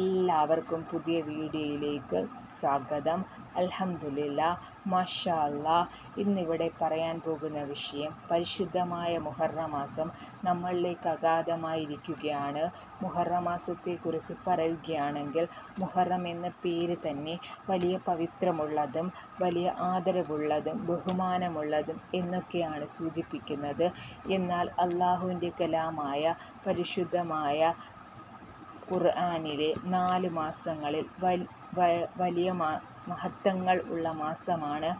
എല്ലാവർക്കും പുതിയ വീഡിയോയിലേക്ക് സ്വാഗതം. അൽഹംദുലില്ല മാഷാ ഇന്നിവിടെ പറയാൻ പോകുന്ന വിഷയം പരിശുദ്ധമായ മുഹറമാസം നമ്മളിലേക്ക് അഗാധമായിരിക്കുകയാണ്. മുഹറമാസത്തെക്കുറിച്ച് പറയുകയാണെങ്കിൽ മുഹറം എന്ന പേര് തന്നെ വലിയ പവിത്രമുള്ളതും വലിയ ആദരവുള്ളതും ബഹുമാനമുള്ളതും എന്നൊക്കെയാണ് സൂചിപ്പിക്കുന്നത്. എന്നാൽ അള്ളാഹുവിന്റെ കലാമായ പരിശുദ്ധമായ ഖുർആനിലെ നാല് മാസങ്ങളിൽ വലിയ മഹത്വങ്ങൾ ഉള്ള മാസമാണ്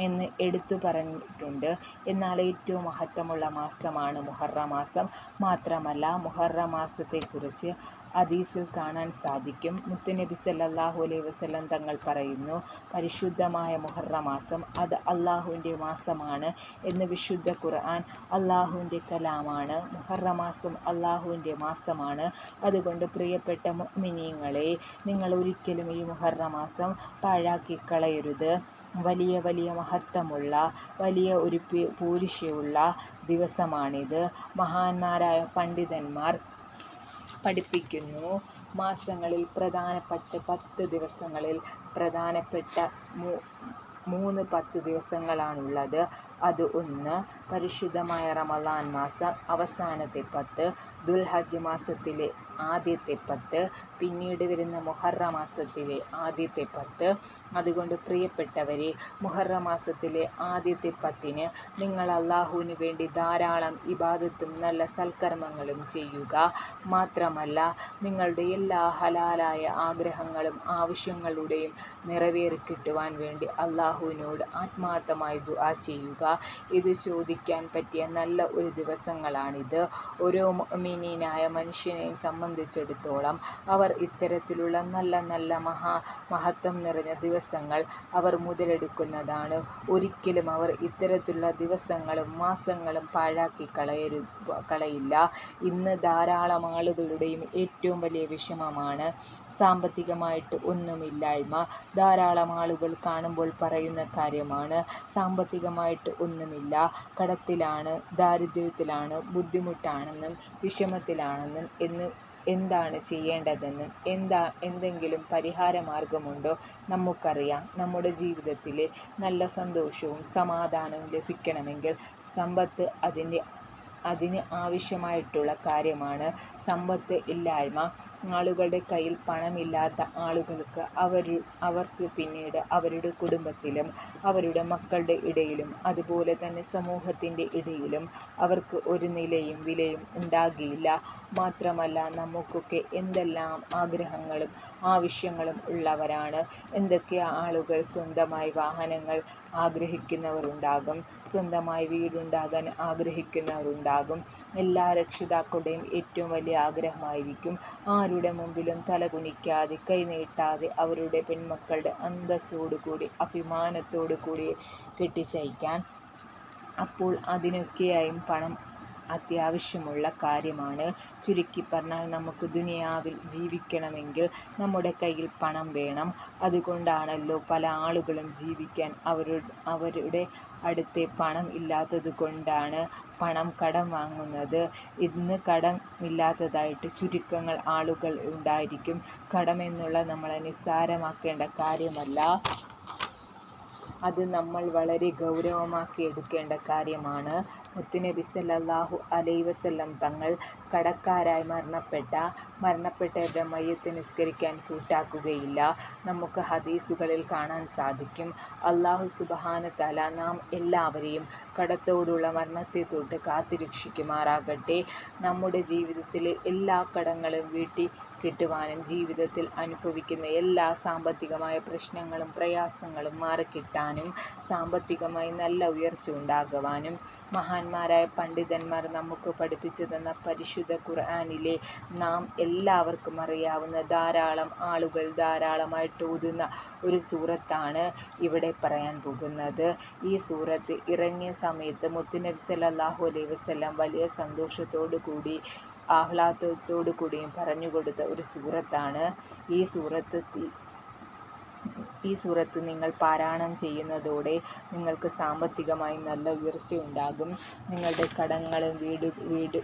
എന്ന് എടുത്തു പറഞ്ഞിട്ടുണ്ട്. എന്നാൽ ഏറ്റവും മഹത്വമുള്ള മാസമാണ് മുഹറ മാസം. മാത്രമല്ല മുഹറ മാസത്തെക്കുറിച്ച് ഹദീസിൽ കാണാൻ സാധിക്കും. മുത്തുനബി സല്ലാഹു അലൈഹി വസ്ലം തങ്ങൾ പറയുന്നു പരിശുദ്ധമായ മുഹറ മാസം അത് അള്ളാഹുവിന്റെ മാസമാണ് എന്ന് വിശുദ്ധ ഖുർആൻ അള്ളാഹുവിന്റെ കലാമാണ്. മുഹറ മാസം അള്ളാഹുവിന്റെ മാസമാണ്. അതുകൊണ്ട് പ്രിയപ്പെട്ട മിനിയങ്ങളെ നിങ്ങൾ ഒരിക്കലും ഈ മുഹറ മാസം പാഴാക്കി കളയരുത് വലിയ വലിയ മഹത്വമുള്ള വലിയ ഒരു പൂരിശയുള്ള ദിവസമാണിത്. മഹാന്മാരായ പണ്ഡിതന്മാർ പഠിപ്പിക്കുന്നു. മാസങ്ങളിൽ പ്രധാനപ്പെട്ട പത്ത് ദിവസങ്ങളിൽ പ്രധാനപ്പെട്ട മൂന്ന് പത്ത് ദിവസങ്ങളാണുള്ളത്. അത് ഒന്ന്. പരിശുദ്ധമായ റമലാൻ മാസം അവസാനത്തെ പത്ത്. ദുൽഹജ്ജ് മാസത്തിലെ ആദ്യത്തെ പത്ത്. പിന്നീട് വരുന്ന മുഹറ മാസത്തിലെ ആദ്യത്തെ പത്ത്. അതുകൊണ്ട് പ്രിയപ്പെട്ടവരെ മുഹറ മാസത്തിലെ ആദ്യത്തെ പത്തിന് നിങ്ങൾ അള്ളാഹുവിന് വേണ്ടി ധാരാളം ഇബാദത്തും നല്ല സൽക്കർമ്മങ്ങളും ചെയ്യുക. മാത്രമല്ല നിങ്ങളുടെ എല്ലാ ഹലാലായ ആഗ്രഹങ്ങളും ആവശ്യങ്ങളുടെയും നിറവേറി കിട്ടുവാൻ വേണ്ടി അള്ളാഹുവിനോട് ആത്മാർത്ഥമായി ദുആ ചെയ്യുക. ഇത് ചോദിക്കാൻ പറ്റിയ നല്ല ഒരു ദിവസങ്ങളാണിത്. ഓരോ മിനീനായ മനുഷ്യനെയും സംബന്ധിച്ചിടത്തോളം അവർ ഇത്തരത്തിലുള്ള നല്ല നല്ല മഹാ മഹത്വം നിറഞ്ഞ ദിവസങ്ങൾ അവർ മുതലെടുക്കുന്നതാണ്. ഒരിക്കലും അവർ ഇത്തരത്തിലുള്ള ദിവസങ്ങളും മാസങ്ങളും പാഴാക്കി കളയരു കളയില്ല. ഇന്ന് ധാരാളം ആളുകളുടെയും ഏറ്റവും വലിയ വിഷമമാണ് സാമ്പത്തികമായിട്ട് ഒന്നുമില്ലായ്മ. ധാരാളം ആളുകൾ കാണുമ്പോൾ പറയുന്ന കാര്യമാണ് സാമ്പത്തികമായിട്ട് ഒന്നുമില്ല. കടത്തിലാണ് ദാരിദ്ര്യത്തിലാണ് ബുദ്ധിമുട്ടാണെന്നും വിഷമത്തിലാണെന്നും എന്ന് എന്താണ് ചെയ്യേണ്ടതെന്നും എന്താ എന്തെങ്കിലും പരിഹാര മാർഗമുണ്ടോ നമുക്കറിയാം. നമ്മുടെ ജീവിതത്തിൽ നല്ല സന്തോഷവും സമാധാനവും ലഭിക്കണമെങ്കിൽ സമ്പത്ത് അതിന്റെ അതിന് ആവശ്യമായിട്ടുള്ള കാര്യമാണ്. സമ്പത്ത് ഇല്ലായ്മ. ആളുകളുടെ കയ്യിൽ പണമില്ലാത്ത ആളുകൾക്ക് അവർ അവർക്ക് പിന്നീട് അവരുടെ കുടുംബത്തിലും അവരുടെ മക്കളുടെ ഇടയിലും അതുപോലെ തന്നെ സമൂഹത്തിന്റെ ഇടയിലും അവർക്ക് ഒരു നിലയും വിലയും ഉണ്ടാകില്ല മാത്രമല്ല നമുക്കൊക്കെ എന്തെല്ലാം ആഗ്രഹങ്ങളും ആവശ്യങ്ങളും ഉള്ളവരാണ്. എന്തൊക്കെ ആളുകൾ സ്വന്തമായി വാഹനങ്ങൾ ആഗ്രഹിക്കുന്നവരുണ്ടാകും സ്വന്തമായി വീടുണ്ടാകാൻ ആഗ്രഹിക്കുന്നവരുണ്ടാകും എല്ലാ രക്ഷിതാക്കളുടെയും ഏറ്റവും വലിയ ആഗ്രഹമായിരിക്കും ആരുടെ മുമ്പിലും തലകുനിക്കാതെ കൈനീട്ടാതെ അവരുടെ പെൺമക്കളുടെ അന്തസ്സോടുകൂടി അഭിമാനത്തോടു കൂടി കെട്ടിച്ചയക്കാൻ അപ്പോൾ അതിനൊക്കെയായും പണം അത്യാവശ്യമുള്ള കാര്യമാണ്. ചുരുക്കി പറഞ്ഞാൽ നമുക്ക് ദുനിയാവിൽ ജീവിക്കണമെങ്കിൽ നമ്മുടെ കയ്യിൽ പണം വേണം. അതുകൊണ്ടാണല്ലോ പല ആളുകളും ജീവിക്കാൻ അവരുടെ അവരുടെ അടുത്ത് പണം ഇല്ലാത്തത് കൊണ്ടാണ് പണം കടം വാങ്ങുന്നത്. ഇന്ന് കടം ഇല്ലാത്തതായിട്ട് ചുരുക്കങ്ങൾ ആളുകൾ ഉണ്ടായിരിക്കും. കടമെന്നുള്ള നമ്മളെ നിസ്സാരമാക്കേണ്ട കാര്യമല്ല. അത് നമ്മൾ വളരെ ഗൗരവമാക്കി എടുക്കേണ്ട കാര്യമാണ്. മുത്തുനബി സല്ലല്ലാഹു അലൈ വസല്ലം തങ്ങൾ കടക്കാരായി മരണപ്പെട്ട മരണപ്പെട്ടവരുടെ മയ്യത്ത് നിസ്കരിക്കാൻ കൂട്ടാക്കുകയില്ല. നമുക്ക് ഹദീസുകളിൽ കാണാൻ സാധിക്കും. അള്ളാഹു സുബഹാന തല നാം എല്ലാവരെയും കടത്തോടുള്ള മരണത്തെ തൊട്ട് കാത്തുരക്ഷിക്കുമാറാകട്ടെ നമ്മുടെ ജീവിതത്തിലെ എല്ലാ കടങ്ങളും വീട്ടി കിട്ടുവാനും ജീവിതത്തിൽ അനുഭവിക്കുന്ന എല്ലാ സാമ്പത്തികമായ പ്രശ്നങ്ങളും പ്രയാസങ്ങളും മാറിക്കിട്ടാനും സാമ്പത്തികമായി നല്ല ഉയർച്ച ഉണ്ടാകുവാനും മഹാന്മാരായ പണ്ഡിതന്മാർ നമുക്ക് പഠിപ്പിച്ചു തന്ന പരിശുദ്ധ ഖുർആാനിലെ നാം എല്ലാവർക്കും അറിയാവുന്ന ധാരാളം ആളുകൾ ധാരാളമായിട്ട് ഓതുന്ന ഒരു സൂറത്താണ് ഇവിടെ പറയാൻ പോകുന്നത്. ഈ സൂറത്ത് ഇറങ്ങിയ സമയത്ത് മുത്തുനബി സല്ലല്ലാഹു അലൈഹി വസല്ലം വലിയ സന്തോഷത്തോടു കൂടി ആഹ്ലാദത്തോടു കൂടിയും പറഞ്ഞു കൊടുത്ത ഒരു സൂറത്താണ്. ഈ സൂറത്ത് ഈ സൂറത്ത് നിങ്ങൾ പാരായണം ചെയ്യുന്നതോടെ നിങ്ങൾക്ക് സാമ്പത്തികമായി നല്ല ഉയർച്ച ഉണ്ടാകും. നിങ്ങളുടെ കടങ്ങളും വീട് വീട്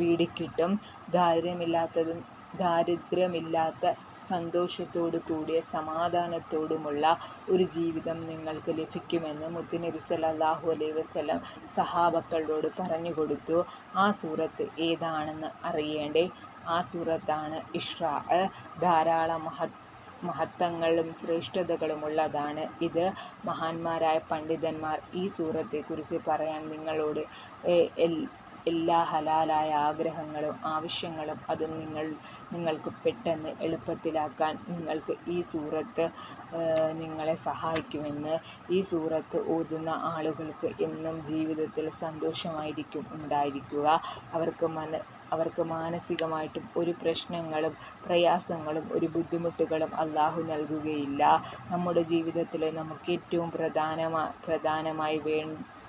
വീടിക്കിട്ടും ദാരിദ്ര്യമില്ലാത്തതും ദാരിദ്ര്യമില്ലാത്ത സന്തോഷത്തോടു കൂടിയ സമാധാനത്തോടുമുള്ള ഒരു ജീവിതം നിങ്ങൾക്ക് ലഭിക്കുമെന്ന് മുത്തുനബി സല്ലല്ലാഹു അലൈഹി വസ്ലം സഹാബക്കളോട് പറഞ്ഞു കൊടുത്തു. ആ സൂറത്ത് ഏതാണെന്ന് അറിയേണ്ടേ? ആ സൂറത്താണ് ഇഷ്രാ ധാരാളം മഹത് മഹത്വങ്ങളും ശ്രേഷ്ഠതകളുമുള്ളതാണ് ഇത്. മഹാന്മാരായ പണ്ഡിതന്മാർ ഈ സൂറത്തെക്കുറിച്ച് പറയാൻ നിങ്ങളോട് എല്ലാ ഹലാലായ ആഗ്രഹങ്ങളും ആവശ്യങ്ങളും അതും നിങ്ങൾ നിങ്ങൾക്ക് പെട്ടെന്ന് എളുപ്പത്തിലാക്കാൻ നിങ്ങൾക്ക് ഈ സൂറത്ത് നിങ്ങളെ സഹായിക്കുമെന്ന് ഈ സൂറത്ത് ഓതുന്ന ആളുകൾക്ക് എന്നും ജീവിതത്തിൽ സന്തോഷമായിരിക്കും ഉണ്ടായിരിക്കുക. അവർക്ക് മന അവർക്ക് മാനസികമായിട്ടും ഒരു പ്രശ്നങ്ങളും പ്രയാസങ്ങളും ഒരു ബുദ്ധിമുട്ടുകളും അള്ളാഹു നൽകുകയില്ല. നമ്മുടെ ജീവിതത്തിൽ നമുക്ക് ഏറ്റവും പ്രധാനമായി പ്രധാനമായി വേ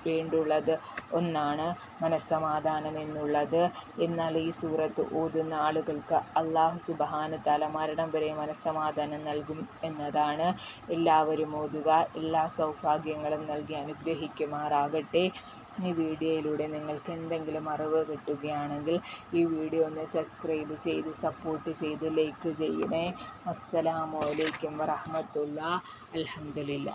വേണ്ടുള്ളത്. ഒന്നാണ് മനസ്സമാധാനം എന്നുള്ളത്. എന്നാൽ ഈ സൂറത്ത് ഓതുന്ന ആളുകൾക്ക് അള്ളാഹു സുബഹാനത്താല മരണം വരെ മനസ്സമാധാനം നൽകും എന്നതാണ്. എല്ലാവരും ഓതുക എല്ലാ സൗഭാഗ്യങ്ങളും നൽകി അനുഗ്രഹിക്കുമാറാകട്ടെ. ഈ വീഡിയോയിലൂടെ നിങ്ങൾക്ക് എന്തെങ്കിലും അറിവ് കിട്ടുകയാണെങ്കിൽ ഈ വീഡിയോ ഒന്ന് സബ്സ്ക്രൈബ് ചെയ്ത് സപ്പോർട്ട് ചെയ്ത് ലൈക്ക് ചെയ്യണേ. അസ്സലാമലൈക്കും വറഹമത്തുള്ള അലഹമുല്ല